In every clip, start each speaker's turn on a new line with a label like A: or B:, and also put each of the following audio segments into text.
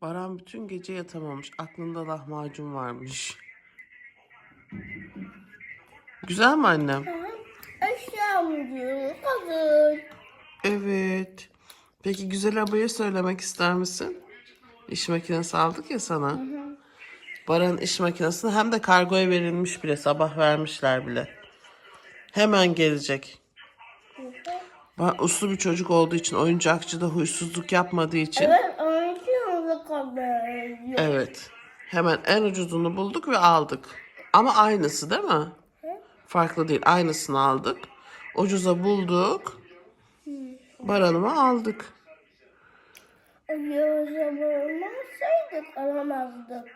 A: Baran bütün gece yatamamış. Aklında lahmacun varmış. Güzel mi annem?
B: Eşya mı diyorum? Hazır.
A: Evet. Peki güzel abaya söylemek ister misin? İş makinesi aldık ya sana. Baran iş makinesini hem de kargoya verilmiş bile. Sabah vermişler bile. Hemen gelecek. Ben uslu bir çocuk olduğu için, oyuncakçıda huysuzluk yapmadığı için.
B: Evet,
A: Evet. Hemen en ucuzunu bulduk ve aldık. Ama aynısı değil mi? Farklı değil. Aynısını aldık. Ucuza bulduk. Baranıma aldık.
B: Olmasaydık alamazdık.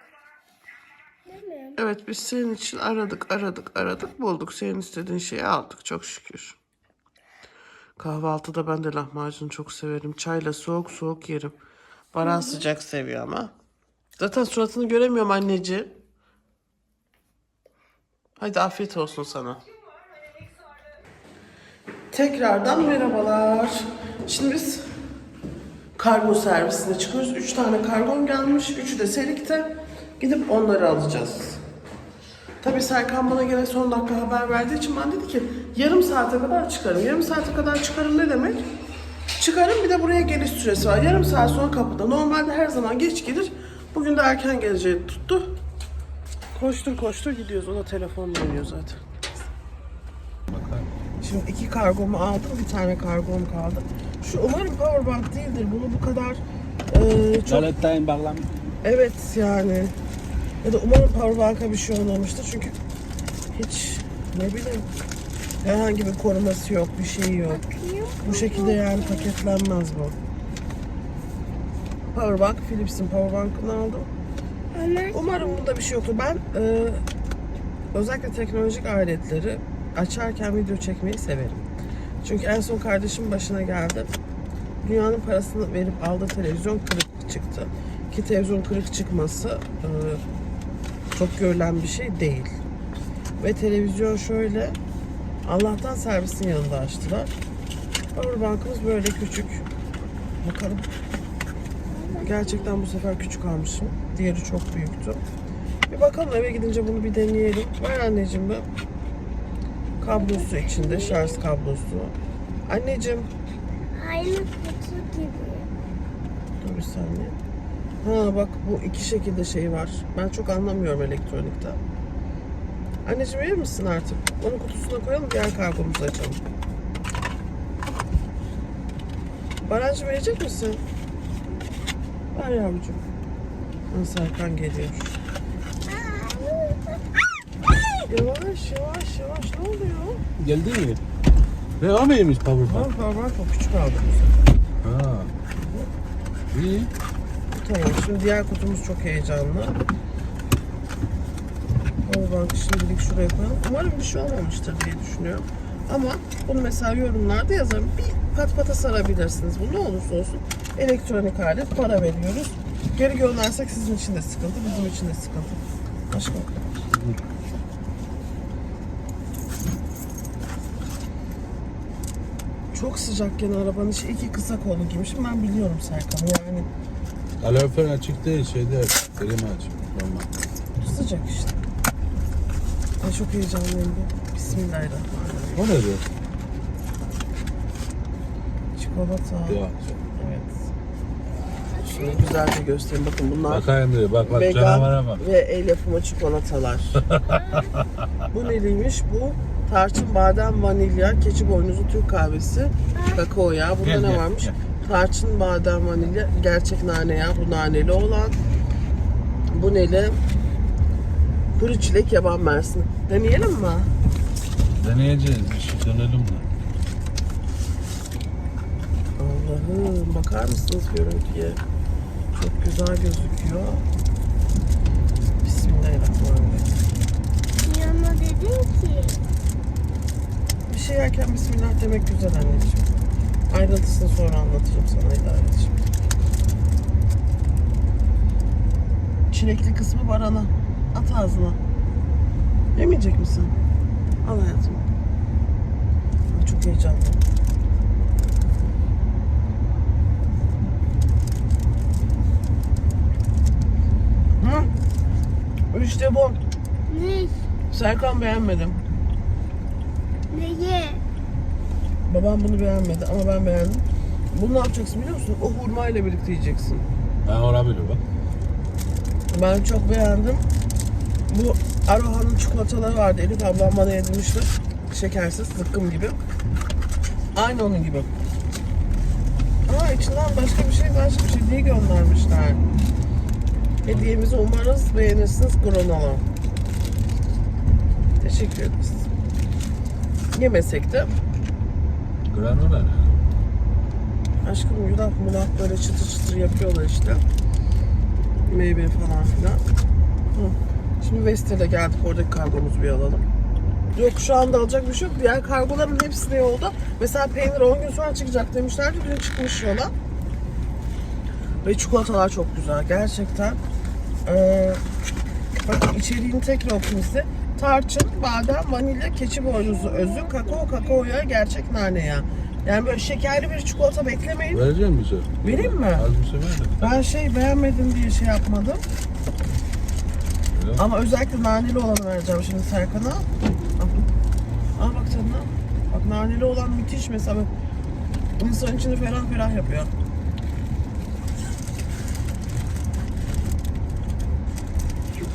B: Değil mi?
A: Evet biz senin için aradık aradık aradık bulduk. Senin istediğin şeyi aldık çok şükür. Kahvaltıda ben de lahmacun çok severim. Çayla soğuk soğuk yerim. Baran sıcak seviyor ama. Zaten suratını göremiyorum anneciğim. Hadi afiyet olsun sana. Tekrardan merhabalar. Şimdi biz kargo servisine çıkıyoruz. Üç tane kargon gelmiş. Üçü de Selik'te. Gidip onları alacağız. Tabii Serkan bana gene son dakika haber verdiği için ben dedi ki yarım saate kadar çıkarım. Yarım saate kadar çıkarım ne demek? Çıkarım bir de buraya geliş süresi var. Yarım saat sonra kapıda. Normalde her zaman geç gelir. Bugün de erken geleceği tuttu. Koştur koştur gidiyoruz. O da telefonla oynuyor zaten. Şimdi iki kargomu aldım. Bir tane kargom kaldı. Şu umarım powerbank değildir. Bunu bu kadar e, çok
C: Valentine bağlam.
A: Evet yani. Ya da umarım powerbank'a bir şey olmamıştır çünkü hiç ne bileyim herhangi bir koruması yok, bir şeyi yok. Bu şekilde yani paketlenmez bu. Powerbank, Philips'in powerbank'ını aldım. Umarım bunda bir şey yoktur. Ben e, özellikle teknolojik aletleri açarken video çekmeyi severim. Çünkü en son kardeşim başına geldi. Dünyanın parasını verip aldığı televizyon kırık çıktı. Ki televizyon kırık çıkması e, çok görülen bir şey değil. Ve televizyon şöyle Allah'tan servisin yanında açtılar. Powerbank'ımız böyle küçük. Bakalım. Gerçekten bu sefer küçük almışım. Diğeri çok büyüktü. Bir bakalım eve gidince bunu bir deneyelim. Ver anneciğim bu. Kablosu içinde, şarj kablosu. Anneciğim,
B: aynı kutu gibi.
A: dur bir saniye. Ha bak bu iki şekilde şey var. Ben çok anlamıyorum elektronikte. Anneciğim verir misin artık? Onun kutusuna koyalım diğer kargomuzu açalım. Barancı verecek misin? Ver yavrucuğum. Ha, Serkan geliyor. Yavaş yavaş yavaş ne oluyor?
C: Geldi mi? O muymuş powerbank?
A: Var var var küçük aldım bu sefer.
C: Ha. İyi.
A: Tamam şimdi diğer kutumuz çok heyecanlı. Powerbank'ı şimdilik şuraya koyalım. Umarım bir şey olmamıştır diye düşünüyorum. Ama bunu mesela yorumlarda yazarım. Bir pat pata sarabilirsiniz. Bu ne olursa olsun elektronik alet para veriyoruz. Geri göndersek sizin için de sıkıntı, bizim için de sıkıntı. Aşkım. Çok sıcak gene arabanın içi iki kısa kollu giymişim. Ben biliyorum Serkan yani.
C: Kalorifer açık değil şeyde. Klima açık. Normal.
A: Sıcak işte. Ay çok heyecanlıyım. Bismillahirrahmanirrahim.
C: O nedir?
A: Çikolata.
C: Ya.
A: Evet. Şunu güzelce göstereyim. Bakın bunlar
C: Bakayım diyor. Bak bak canavara bak.
A: ve el yapımı çikolatalar. bu neliymiş? Bu tarçın, badem, vanilya, keçi boynuzu, Türk kahvesi, kakao yağı. Bunda
C: Gel,
A: ne
C: gel,
A: varmış?
C: gel.
A: Tarçın, badem, vanilya, gerçek nane yağı. Bu naneli olan. Bu neli? Kuru çilek, yaban mersini. Deneyelim mi?
C: Deneyeceğiz. Bir şey dönelim de.
A: Allah'ım bakar mısınız görüntüye? Çok güzel gözüküyor. Bismillahirrahmanirrahim.
B: Yanına dedim ki
A: Bir şey yerken Bismillah demek güzel anneciğim. Ayrıntısını sonra anlatırım sana idareciğim. Çilekli kısmı barana. At ağzına. Yemeyecek misin? Al hayatım. Ay, Çok heyecanlı. İşte bu.
B: Ne?
A: Serkan beğenmedim.
B: Neyi?
A: Babam bunu beğenmedi ama ben beğendim. Bunu ne yapacaksın biliyor musun? O hurmayla birlikte yiyeceksin.
C: Ben olabilir bak.
A: Ben çok beğendim. Bu Aroha'nın çikolataları vardı. Elif ablam bana yedirmişti. Şekersiz, zıkkım gibi. Aynı onun gibi. Ama içinden başka bir şey, başka bir şey diye göndermişler. Hediyemizi umarız beğenirsiniz Granola. Teşekkür ederiz. Yemesek de
C: Granola ne?
A: Aşkım yulaf mulaf böyle çıtır çıtır yapıyorlar işte. Meyve falan filan. Hı. Şimdi Wester'de geldik oradaki kargomuzu bir alalım. Yok şu anda alacak bir şey yok. Diğer kargoların hepsi ne oldu? Mesela peynir 10 gün sonra çıkacak demişlerdi. Dün çıkmış yola. Ve çikolatalar çok güzel. Gerçekten. Ee, bakın içeriğini tekrar okuyayım size. Tarçın, badem, vanilya, keçi boynuzu özü, kakao, kakao yağı, gerçek nane yağı. Yani böyle şekerli bir çikolata beklemeyin.
C: Vereceğim bir şey.
A: Vereyim mi?
C: Az bir şey ver de.
A: Ben şey beğenmedim diye şey yapmadım. Ama özellikle naneli olanı vereceğim şimdi Serkan'a. Al bak tadına. Bak naneli olan müthiş mesela. bak. İnsan içini ferah ferah yapıyor.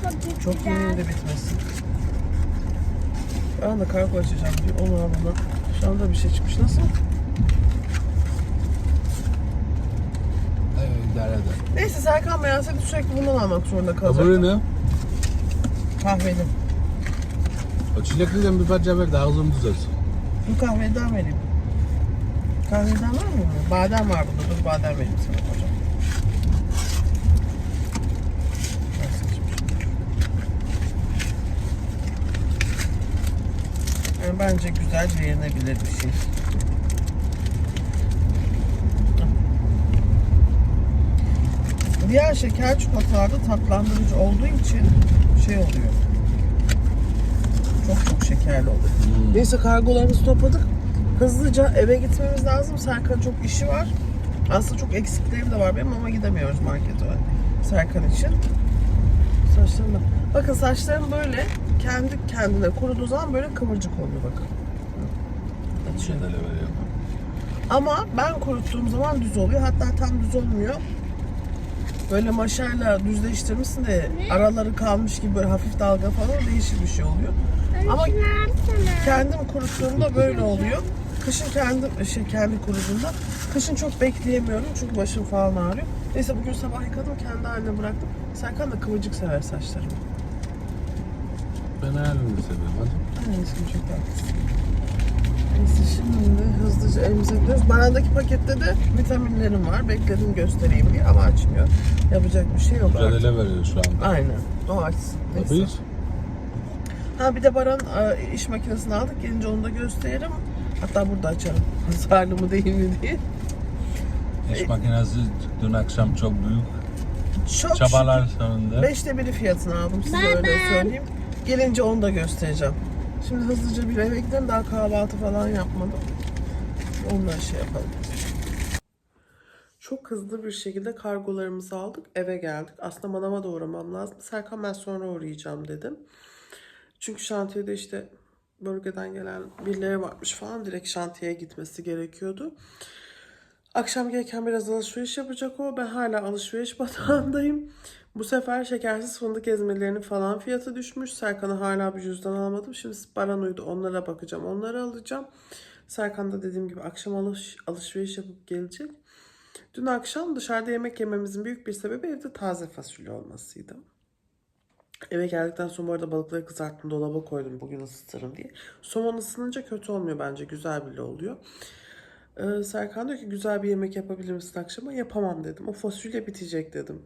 B: Paket
A: Çok
B: güzel.
A: de bitmesin. Ben de kargo açacağım diyor. Onu al bunu. Şu anda bir şey çıkmış. Nasıl?
C: Evet, idare eder.
A: Neyse Serkan beğenseydi sürekli bundan almak zorunda kalacak.
C: Öbürü ne?
A: Kahveli.
C: O çilekliden bir parça ver de ağzım düzelsin.
A: Bu kahveden vereyim. Kahveden var mı? Badem var bunda. Dur badem vereyim sana hocam. Yani bence güzel beğenebilir bir şey. Diğer şeker çikolatalarda tatlandırıcı olduğu için şey oluyor. Çok çok şekerli oluyor. Neyse kargolarımızı topladık. Hızlıca eve gitmemiz lazım. Serkan çok işi var. Aslında çok eksiklerim de var benim ama gidemiyoruz markete Serkan için. Saçlarım da. Bakın saçlarım böyle kendi kendine kuruduğu zaman böyle kıvırcık oluyor bakın.
C: Şöyle.
A: Ama ben kuruttuğum zaman düz oluyor. Hatta tam düz olmuyor. Böyle maşayla düzleştirmişsin de araları kalmış gibi böyle hafif dalga falan değişik bir şey oluyor. Ama kendim kuruttuğumda böyle oluyor. Kışın kendim şey kendi kuruduğumda kışın çok bekleyemiyorum çünkü başım falan ağrıyor. Neyse bugün sabah yıkadım kendi haline bıraktım. Serkan da kıvırcık sever saçlarımı.
C: Ben halini seviyorum hadi.
A: Ay aşkım çok haklısın. Neyse şimdi hızlıca evimize gidiyoruz. Barandaki pakette de vitaminlerim var. Bekledim göstereyim diye ama açmıyor. Yapacak bir şey yok artık.
C: Mücadele veriyor şu anda.
A: Aynen. O açsın. Neyse.
C: Tabii.
A: Ha bir de Baran e, iş makinesini aldık. Gelince onu da gösteririm. Hatta burada açarım. Zarlı mı değil mi diye.
C: İş makinesi dün akşam çok büyük
A: Çok
C: çabalar sonunda.
A: Beşte biri fiyatını aldım size öyle söyleyeyim. Gelince onu da göstereceğim. Şimdi hızlıca bir eve gidelim. Daha kahvaltı falan yapmadım. Ondan şey yapalım. Çok hızlı bir şekilde kargolarımızı aldık. Eve geldik. Aslında manava da uğramam lazım. Serkan ben sonra uğrayacağım dedim. Çünkü şantiyede işte bölgeden gelen birileri varmış falan. Direkt şantiyeye gitmesi gerekiyordu. Akşam gelirken biraz alışveriş yapacak o. Ben hala alışveriş batağındayım. Bu sefer şekersiz fındık ezmelerinin falan fiyatı düşmüş. Serkan'a hala bir cüzdan almadım. Şimdi Baran uydu onlara bakacağım. Onları alacağım. Serkan da dediğim gibi akşam alış, alışveriş yapıp gelecek. Dün akşam dışarıda yemek yememizin büyük bir sebebi evde taze fasulye olmasıydı. Eve geldikten sonra bu arada balıkları kızarttım dolaba koydum bugün ısıtırım diye. Somon ısınınca kötü olmuyor bence güzel bile oluyor. Ee, Serkan diyor ki güzel bir yemek yapabilir misin akşama? Yapamam dedim. O fasulye bitecek dedim.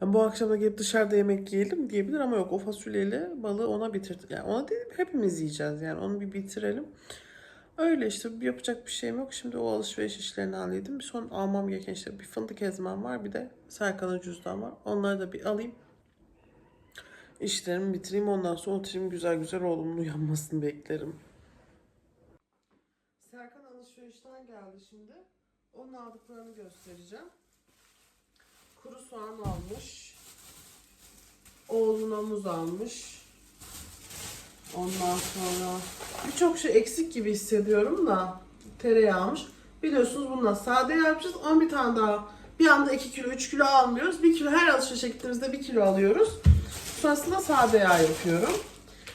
A: Yani bu akşam da gelip dışarıda yemek yiyelim diyebilir ama yok o fasulyeyle balığı ona bitirdi. Yani ona değil hepimiz yiyeceğiz yani onu bir bitirelim. Öyle işte yapacak bir şeyim yok. Şimdi o alışveriş işlerini halledeyim. Bir son almam gereken işte bir fındık ezmem var. Bir de Serkan'a cüzdan var. Onları da bir alayım. İşlerimi bitireyim. Ondan sonra oturayım güzel güzel oğlumun uyanmasını beklerim. Serkan alışverişten geldi şimdi. Onun aldıklarını göstereceğim. Kuru soğan almış. Oğluna muz almış. Ondan sonra birçok şey eksik gibi hissediyorum da tereyağı almış. Biliyorsunuz bununla sade yapacağız. 11 tane daha bir anda 2 kilo 3 kilo almıyoruz. 1 kilo her alışverişe gittiğimizde 1 kilo alıyoruz. Sonrasında sade yağ yapıyorum.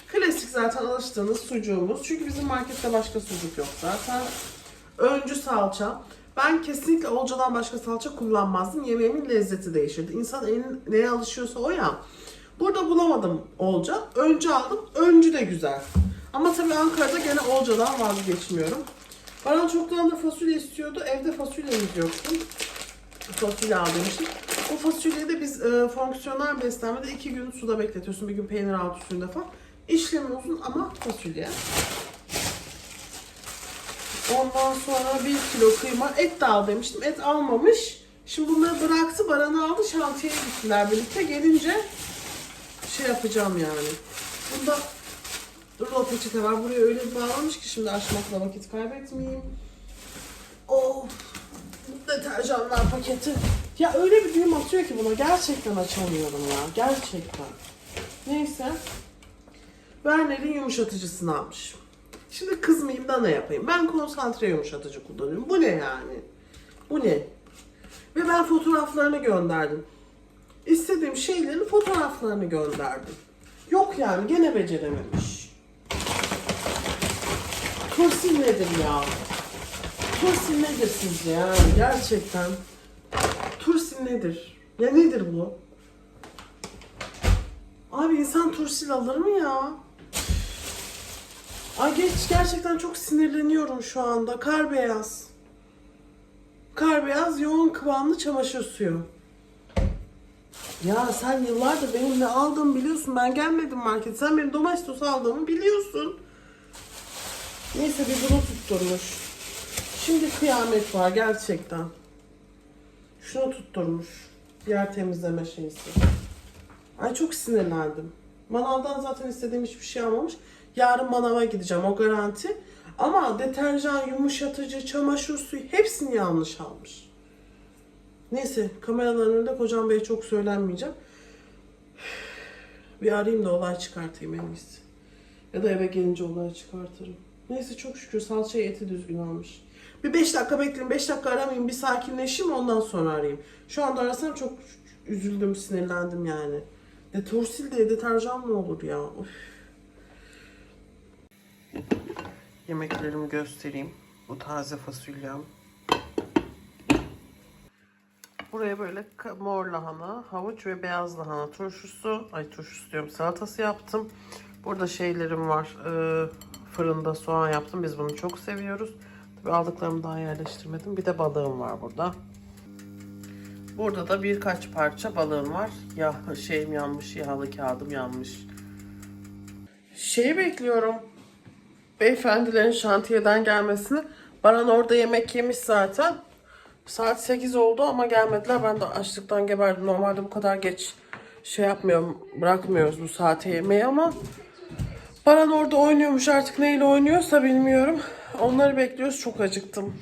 A: Klasik zaten alıştığınız sucuğumuz. Çünkü bizim markette başka sucuk yok zaten. Öncü salça. Ben kesinlikle olcadan başka salça kullanmazdım. Yemeğimin lezzeti değişirdi. İnsan elin neye alışıyorsa o ya. Burada bulamadım olca. Öncü aldım. Öncü de güzel. Ama tabii Ankara'da gene olcadan vazgeçmiyorum. Bana çoktandır fasulye istiyordu. Evde fasulyemiz yoktu. Fasulye al demiştik. Bu fasulyeyi de biz e, fonksiyonel beslenmede iki gün suda bekletiyorsun. Bir gün peynir altı suyunda falan. İşlemi uzun ama fasulye. Ondan sonra bir kilo kıyma et de al demiştim. Et almamış. Şimdi bunları bıraktı, Baran'ı aldı, şantiyeye gittiler birlikte. Gelince şey yapacağım yani. Bunda rulo peçete var. Buraya öyle bir bağlamış ki şimdi açmakla vakit kaybetmeyeyim. Of. Deterjanlar paketi. Ya öyle bir düğüm atıyor ki buna. Gerçekten açamıyorum ya. Gerçekten. Neyse. Werner'in yumuşatıcısını almış. Şimdi kızmayayım da ne yapayım? Ben konsantre yumuşatıcı kullanıyorum. Bu ne yani? Bu ne? Ve ben fotoğraflarını gönderdim. İstediğim şeylerin fotoğraflarını gönderdim. Yok yani gene becerememiş. Tursil nedir ya? Tursil nedir sizce yani gerçekten? Tursil nedir? Ya nedir bu? Abi insan tursil alır mı ya? Ay geç gerçekten çok sinirleniyorum şu anda. Kar beyaz. Kar beyaz yoğun kıvamlı çamaşır suyu. Ya sen yıllardır benim ne aldığımı biliyorsun. Ben gelmedim market. Sen benim domestos aldığımı biliyorsun. Neyse bir bunu tutturmuş. Şimdi kıyamet var gerçekten. Şunu tutturmuş. Yer temizleme şeysi. Ay çok sinirlendim. Manavdan zaten istediğim hiçbir şey almamış. Yarın manava gideceğim o garanti. Ama deterjan, yumuşatıcı, çamaşır suyu hepsini yanlış almış. Neyse kameraların önünde kocam bey çok söylenmeyeceğim. Bir arayayım da olay çıkartayım en iyisi. Ya da eve gelince olay çıkartırım. Neyse çok şükür salçayı eti düzgün almış. Bir 5 dakika bekleyin, 5 dakika aramayayım, bir sakinleşeyim ondan sonra arayayım. Şu anda arasam çok üzüldüm, sinirlendim yani. De torsil de deterjan mı olur ya? Of. Yemeklerimi göstereyim. Bu taze fasulyem. Buraya böyle mor lahana, havuç ve beyaz lahana turşusu, ay turşusu diyorum salatası yaptım. Burada şeylerim var. e, fırında soğan yaptım. Biz bunu çok seviyoruz. Tabii aldıklarımı daha yerleştirmedim. Bir de balığım var burada. Burada da birkaç parça balığım var. Ya şeyim yanmış, yağlı kağıdım yanmış. Şeyi bekliyorum. Beyefendilerin şantiyeden gelmesini. Baran orada yemek yemiş zaten. Saat 8 oldu ama gelmediler. Ben de açlıktan geberdim. Normalde bu kadar geç şey yapmıyorum, bırakmıyoruz bu saate yemeği ama Baran orada oynuyormuş artık neyle oynuyorsa bilmiyorum. Onları bekliyoruz. Çok acıktım.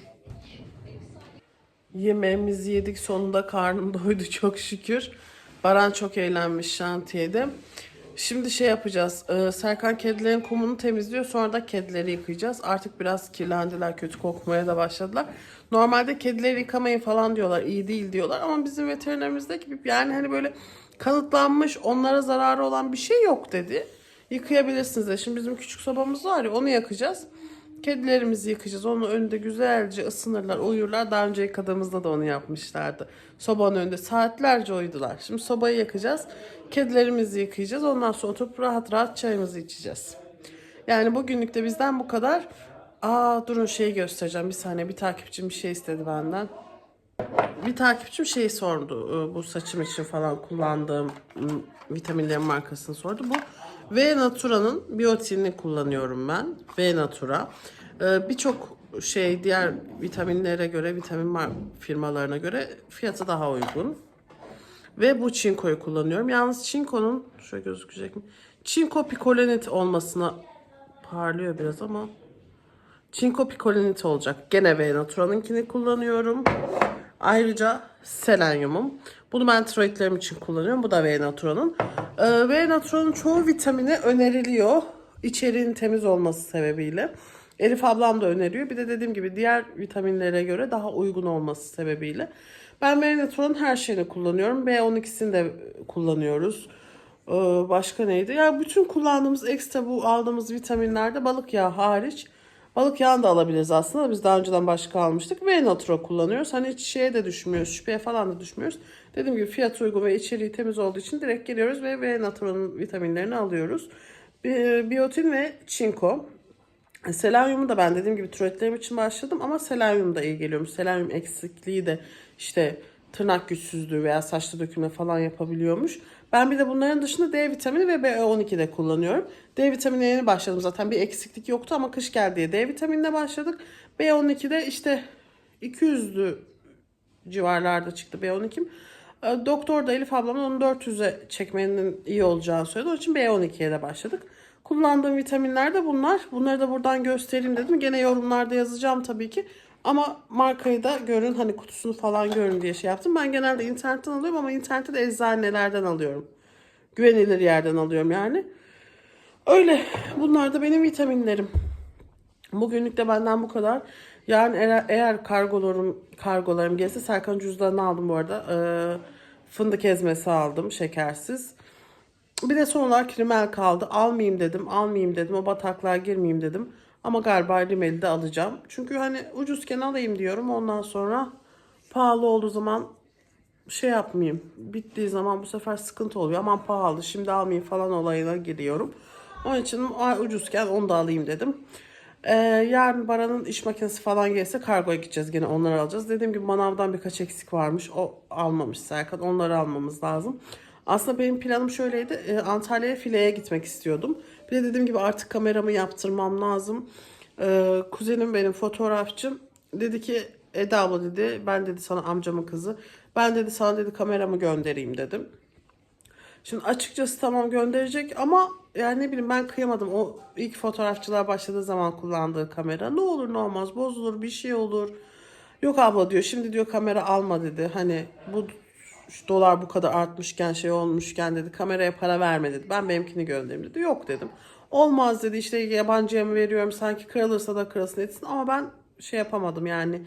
A: Yemeğimizi yedik sonunda karnım doydu çok şükür. Baran çok eğlenmiş şantiyede. Şimdi şey yapacağız. e, Serkan kedilerin kumunu temizliyor. Sonra da kedileri yıkayacağız. Artık biraz kirlendiler. Kötü kokmaya da başladılar. Normalde kedileri yıkamayın falan diyorlar. iyi değil diyorlar. Ama bizim veterinerimizdeki gibi yani hani böyle kanıtlanmış onlara zararı olan bir şey yok dedi. Yıkayabilirsiniz de. Şimdi bizim küçük sobamız var ya onu yakacağız. Kedilerimizi yıkayacağız. Onun önünde güzelce ısınırlar, uyurlar. Daha önce yıkadığımızda da onu yapmışlardı. Sobanın önünde saatlerce uyudular. Şimdi sobayı yakacağız. Kedilerimizi yıkayacağız. Ondan sonra oturup rahat rahat çayımızı içeceğiz. Yani bugünlük de bizden bu kadar. Aa durun şeyi göstereceğim. Bir saniye bir takipçim bir şey istedi benden. Bir takipçim şeyi sordu. e, Bu saçım için falan kullandığım m, vitaminlerin markasını sordu. Bu V Natura'nın biyotinini kullanıyorum ben. V Natura. E, Birçok şey diğer vitaminlere göre, vitamin firmalarına göre fiyatı daha uygun. Ve bu çinkoyu kullanıyorum. Yalnız çinkonun, şöyle gözükecek mi? Çinko pikolenit olmasına parlıyor biraz ama Çinko picolinit olacak. Gene V-Natural'ınkini kullanıyorum. Ayrıca selenyumum. Bunu ben tiroidlerim için kullanıyorum. Bu da V-Natural'ın. Ee, V-Natural'ın çoğu vitamini öneriliyor. İçeriğin temiz olması sebebiyle. Elif ablam da öneriyor. Bir de dediğim gibi diğer vitaminlere göre daha uygun olması sebebiyle. Ben V-Natural'ın her şeyini kullanıyorum. B12'sini de kullanıyoruz. Ee, başka neydi? Ya bütün kullandığımız ekstra bu aldığımız vitaminlerde balık yağı hariç balık yağını da alabiliriz aslında. Biz daha önceden başka almıştık. Ve natural kullanıyoruz. Hani hiç şeye de düşmüyoruz. Şüpheye falan da düşmüyoruz. Dediğim gibi fiyat uygun ve içeriği temiz olduğu için direkt geliyoruz ve ve natural'ın vitaminlerini alıyoruz. Bi- Biyotin ve çinko. Selenyumu da ben dediğim gibi tiroidlerim için başladım ama selenyum da iyi geliyormuş. Selenyum eksikliği de işte tırnak güçsüzlüğü veya saçta dökülme falan yapabiliyormuş. Ben bir de bunların dışında D vitamini ve B12 de kullanıyorum. D vitaminine yeni başladım zaten bir eksiklik yoktu ama kış geldi diye D vitaminine başladık. B12'de işte 200'lü civarlarda çıktı B12'm. E, Doktor da Elif ablamın onu 400'e çekmenin iyi olacağını söyledi. Onun için B12'ye de başladık. Kullandığım vitaminler de bunlar. Bunları da buradan göstereyim dedim. Gene yorumlarda yazacağım tabii ki. Ama markayı da görün hani kutusunu falan görün diye şey yaptım. Ben genelde internetten alıyorum ama internette de eczanelerden alıyorum. Güvenilir yerden alıyorum yani. Öyle. Bunlar da benim vitaminlerim. Bugünlük de benden bu kadar. Yarın eğer, eğer kargolarım kargolarım gelirse Serkan cüzdanını aldım bu arada. Ee, fındık ezmesi aldım şekersiz. Bir de son olarak rimel kaldı. Almayayım dedim, almayayım dedim. O bataklığa girmeyeyim dedim. Ama galiba rimeli de alacağım. Çünkü hani ucuzken alayım diyorum. Ondan sonra pahalı olduğu zaman şey yapmayayım. Bittiği zaman bu sefer sıkıntı oluyor. Aman pahalı şimdi almayayım falan olayına giriyorum. Onun için ucuzken onu da alayım dedim. Ee, yarın Baran'ın iş makinesi falan gelirse kargoya gideceğiz. Gene onları alacağız. Dediğim gibi manavdan birkaç eksik varmış. O almamış Serkan. Onları almamız lazım. Aslında benim planım şöyleydi. Ee, Antalya'ya fileye gitmek istiyordum. Bir de dediğim gibi artık kameramı yaptırmam lazım. Ee, kuzenim benim fotoğrafçım. Dedi ki Eda abla dedi ben dedi sana amcamın kızı. Ben dedi sana dedi kameramı göndereyim dedim. Şimdi açıkçası tamam gönderecek ama yani ne bileyim ben kıyamadım. O ilk fotoğrafçılar başladığı zaman kullandığı kamera. Ne olur ne olmaz bozulur bir şey olur. Yok abla diyor şimdi diyor kamera alma dedi. Hani bu şu dolar bu kadar artmışken şey olmuşken dedi kameraya para verme dedi. Ben benimkini göndereyim dedi. Yok dedim. Olmaz dedi işte yabancıya mı veriyorum sanki kırılırsa da kırılsın etsin ama ben şey yapamadım yani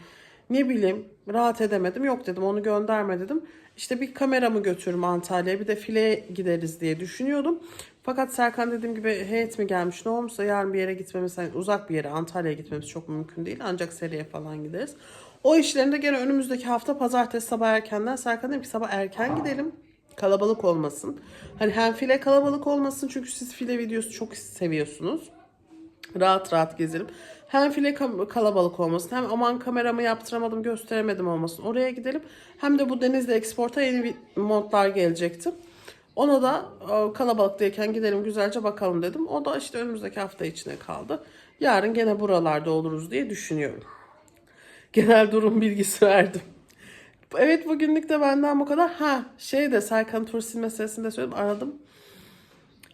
A: ne bileyim rahat edemedim. Yok dedim onu gönderme dedim. İşte bir kameramı götürürüm Antalya'ya bir de fileye gideriz diye düşünüyordum. Fakat Serkan dediğim gibi heyet mi gelmiş ne olmuşsa yarın bir yere gitmemiz hani uzak bir yere Antalya'ya gitmemiz çok mümkün değil. Ancak seriye falan gideriz. O işlerinde gene önümüzdeki hafta pazartesi sabah erkenden Serkan dedim ki sabah erken gidelim. Kalabalık olmasın. Hani hem file kalabalık olmasın çünkü siz file videosu çok seviyorsunuz rahat rahat gezelim. Hem file kalabalık olmasın hem aman kameramı yaptıramadım gösteremedim olmasın. Oraya gidelim. Hem de bu Denizli Export'a yeni bir montlar gelecekti. Ona da kalabalıktayken gidelim güzelce bakalım dedim. O da işte önümüzdeki hafta içine kaldı. Yarın gene buralarda oluruz diye düşünüyorum. Genel durum bilgisi verdim. Evet bugünlük de benden bu kadar. Ha şey de Serkan Tursil meselesini de söyledim aradım.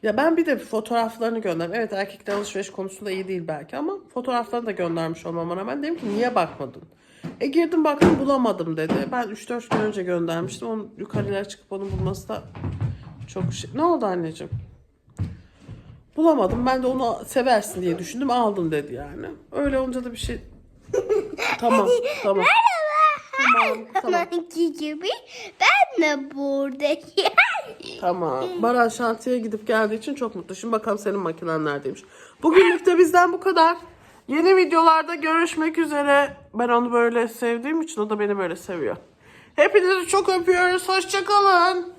A: Ya ben bir de fotoğraflarını gönderdim. Evet erkekler alışveriş konusunda iyi değil belki ama fotoğraflarını da göndermiş olmama rağmen dedim ki niye bakmadın? E girdim baktım bulamadım dedi. Ben 3-4 gün önce göndermiştim. Onun yukarılara çıkıp onu bulması da çok şey. Ne oldu anneciğim? Bulamadım. Ben de onu seversin diye düşündüm. Aldım dedi yani. Öyle olunca da bir şey... tamam, tamam. Tamam, tamam.
B: Amanki gibi ben de buradayım.
A: Tamam. Baran şantiye gidip geldiği için çok mutlu. Şimdi bakalım senin makinen neredeymiş. Bugünlük de bizden bu kadar. Yeni videolarda görüşmek üzere. Ben onu böyle sevdiğim için o da beni böyle seviyor. Hepinizi çok öpüyoruz. Hoşçakalın.